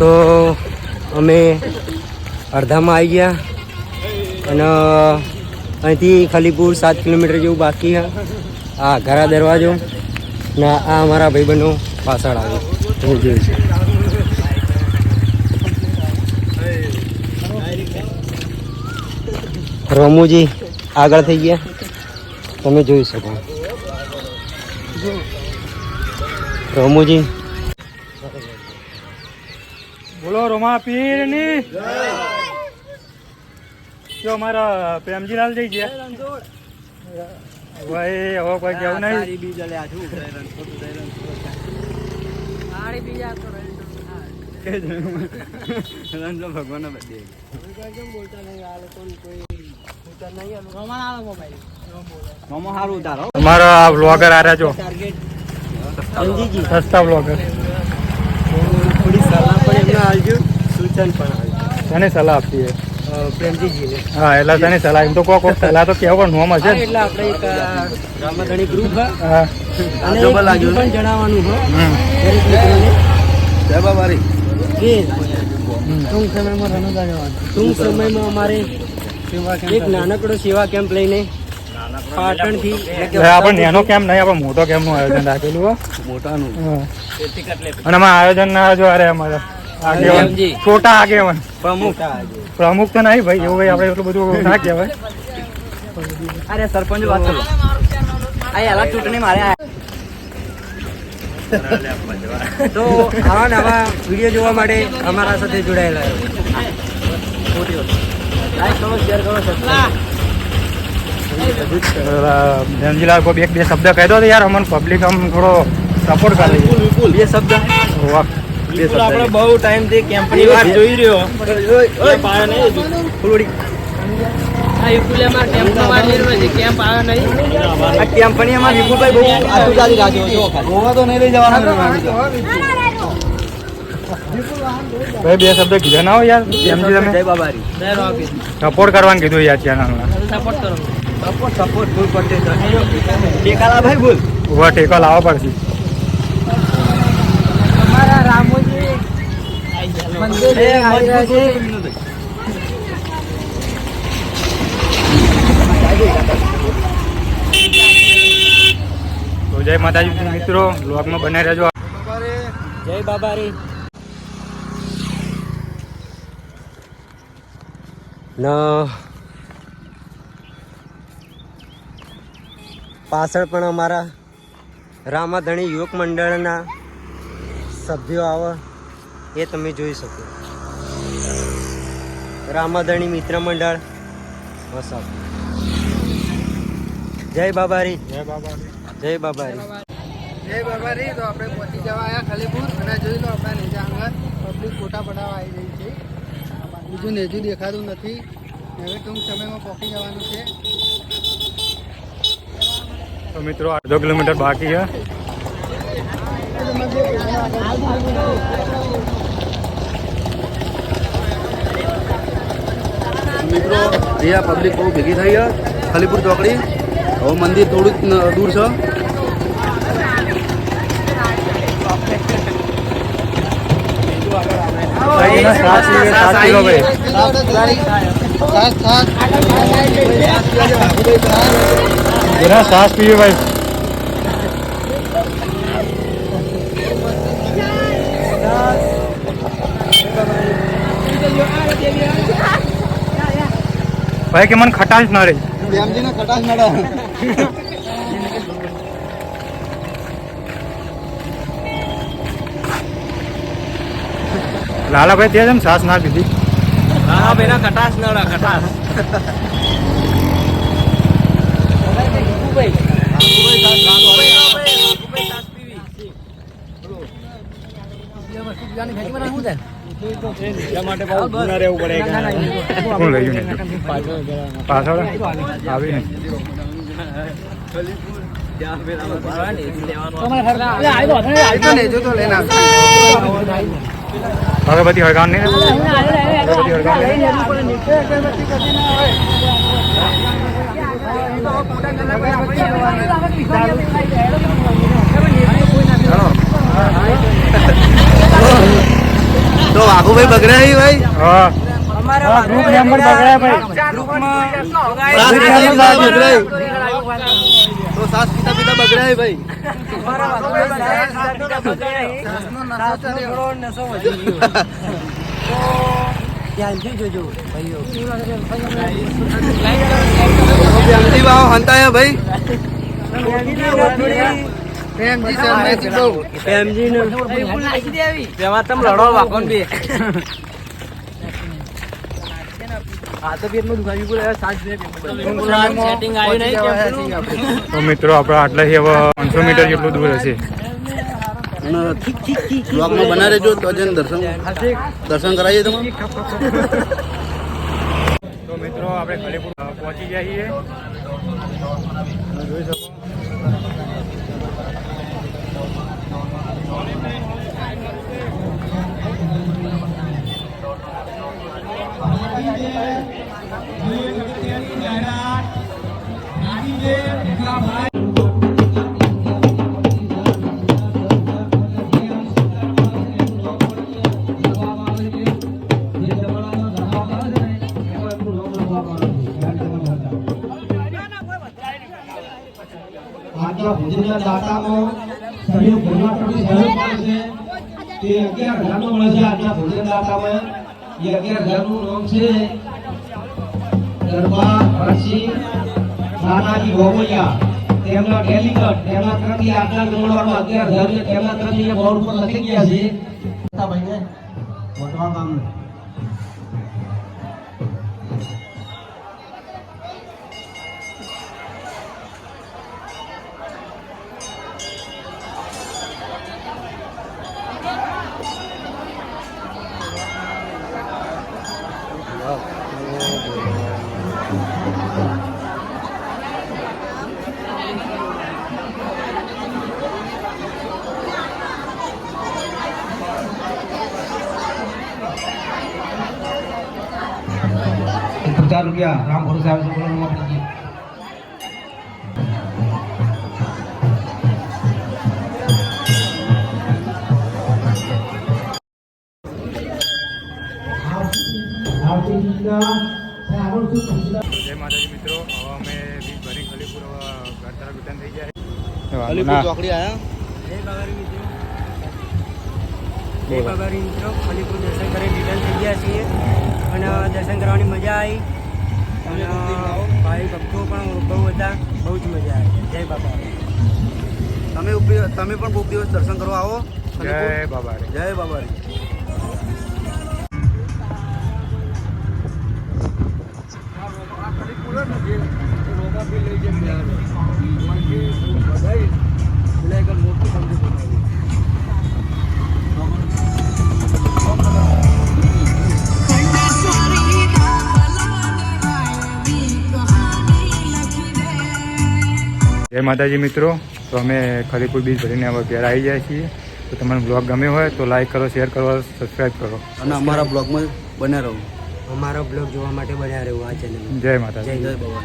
તો અમે અડધામાં આવી ગયા અને અહીંથી ખલીપુર સાત કિલોમીટર જેવું બાકી આ ઘરા દરવાજો ને આ અમારા ભાઈબંધો પાછળ આવ્યો હું છે રમુજી આગળ થઈ ગયા. તમે જોઈ શકો. રમુજી બોલો રોમા પીરની જો અમારા પ્રેમજીલાલ જઈ ગયા. ભાઈ હવે કોઈ કેવું નહીં. અમારા આ બ્લોગર આ રહ્યા જો સસ્તા બ્લોગર પણ આવજો સૂચન પણ આવજો તને સલાહ આપતી પ્રેમજીજીને. હા એટલે તને સલાહ એમ તો કોક સલાહ તો કેવો પણ નોમ હશે એટલે આપણે એક રામાધણી ગ્રુપ હા. અને પણ જણાવવાનું છે દરેક મિત્રોને. કે ટૂંક સમયમાં રણોદા જવાનું ટૂંક સમયમાં અમારે એક નાનકડો સેવા કેમ્પ લઈને પાટણથી આપણે નેનો કેમ નહીં આપણે મોટો કેમ નું આયોજન રાખેલું હો. મોટાનું. અને આયોજન ના જો અરે અમારા. આગેવાન. છોટા આગેવાન. પ્રમુખ. પ્રમુખ તો નહીં ભાઈ એવું ભાઈ આપણે એટલું બધું ના કહેવાય. અરે સરપંચ વાત કરો. આ એલા ચૂંટણી મારે તો આવા નવા વીડિયો જોવા માટે અમારા સાથે જોડાયેલા ધનજીલાલ કોઈ એક બે શબ્દ કહી દો યાર અમને પબ્લિક આમ થોડો સપોર્ટ કરે બે શબ્દ આપણે બહુ ટાઈમથી કેમ્પની વાત જોઈ રહ્યો. નહીં આ વિપુલેમાં કેમ્પનો વાત જોઈ રહ્યો છે. કેમ્પ આવ્યો નહીં? આ કેમ્પની માં વિપુલભાઈ બહુ આતુરતાથી રાખ્યો છે. ગોવા તો નહીં લઈ જવાના ભાઈ બે શબ્દ કીધા ના હોય યાર. એમજી તમે જય બાબારી. સપોર્ટ કરવાનું કીધું યાર ચેનલમાં સપોર્ટ કરો. સપોર્ટ સપોર્ટ ફૂલ પટેલ ટેકાલા ભાઈ ભૂલ ટેકો લાવવા પડશે અમારા રામોજી મંદિર આવી રહ્યા છે તો જય માતાજી મિત્રો બ્લોગમાં બનાવી રહેજો. જય બાબા રે પાછળ પણ અમારા રામાધણી યુવક મંડળના સભ્યો આવે. એ તમે જોઈ શકો. રામાધણી મિત્ર મંડળ વસાવ. જય બાબારી. જય બાબા જય બાબારી. જય બાબારી. તો આપણે પહોંચી જવા આવ્યા ખલીપુર. અને જોઈ લો આપણા નેજા આગળ પબ્લિક ફોટા પડાવવા આવી રહી છે. બીજું નેજું દેખાતું નથી. હવે ટૂંક સમયમાં પહોંચી જવાનું છે. તો મિત્રો અડધો કિલોમીટર બાકી છે. મિત્રો અહીંયા પબ્લિક બહુ ભેગી થઈ છે ખલીપુર ચોકડી હવે મંદિર થોડુંક ન- દૂર છે ભાઈ, એના સાત કિલો- સાત કિલો ભાઈ ખાસ ખાસ એના સાસ પીવે ભાઈ ભાઈ કે મને ખટાશ ના રહી ને ખટાશ મળે લાલાભાઈ ત્યાં છે ને સાસ ના પીધી હા બેના કટાશ નડા કટાશ કોણ લઈ ગયું ને પાછળ આવી ને. નેજું તો લઈને આવશે હવે બધી હળગાણ નહીં ને? હળગાણ નહીં? તો વાઘુભાઈ બગડ્યા ભાઈ? હા. અમારા ગ્રુપ બગડ્યા ભાઈ. બગડ્યા તો સાસ પીતા પીતા બગડ્યા ભાઈ? ધ્યાનથી જોજો ભાઈઓ. પ્રેમથી ભાવ હંતાયા ભાઈ. પ્રેમજી શર્માજી બહુ તેમાં તમે લડો વાગો બે. તો મિત્રો આપણે આટલાથી હવે પાંચસો મીટર જેટલું દૂર હશે. અને બ્લોગમાં બના રહેજો તો જઈને દર્શન દર્શન કરાવીએ તમે તો મિત્રો આપણે ખલીપુર પહોંચી જઈએ. જોઈ શકો આજના ભોજનના સહયોગ ભરવા માટે સહયોગ છે. તે અગિયાર હજારનો મળે છે આજના ભોજન દાતામાં. એ અગિયાર હજારનું નામ છે ગરબા ભરતસિંહ નાનાજી ગોગોલિયા તેમના ડેલિગેટ તેમના તરફથી આજના જમણવારનો અગિયાર હજાર છે. તેમના તરફથી બોર્ડ ઉપર લખી ગયા છે. ભાઈને ગામનું પચાસ રૂપિયા. રામ ભરોસે આવે છે બોલો જય માતાજી મિત્રો. હવે અમે બીજ ભરી ખલીપુર ઘર તરફ રિટર્ન થઈ ગયા ખલીપુર ચોકડી આયા? જય બાબારી મિત્રો. જય બાબારી મિત્રો. ખલીપુર દર્શન કરી રિટર્ન થઈ ગયા છીએ. અને દર્શન કરવાની મજા આવી. અને ભાઈ ભક્તો પણ બહુ હતા બહુ જ મજા આવે. જય બાબા. તમે તમે પણ કોઈક દિવસ દર્શન કરવા આવો. જય બાબા જય બાબારી જય માતાજી મિત્રો. તો અમે ખરીપુર બીચ ભરીને હવે ઘેર આવી જાય છીએ. તો તમને બ્લોગ ગમ્યો હોય તો લાઈક કરો શેર કરો સબસ્ક્રાઈબ કરો. અને અમારા બ્લોગમાં બન્યા રહો. અમારો બ્લોગ જોવા માટે બન્યા રહેવું આ ચેનલ જય માતાજી. જય જય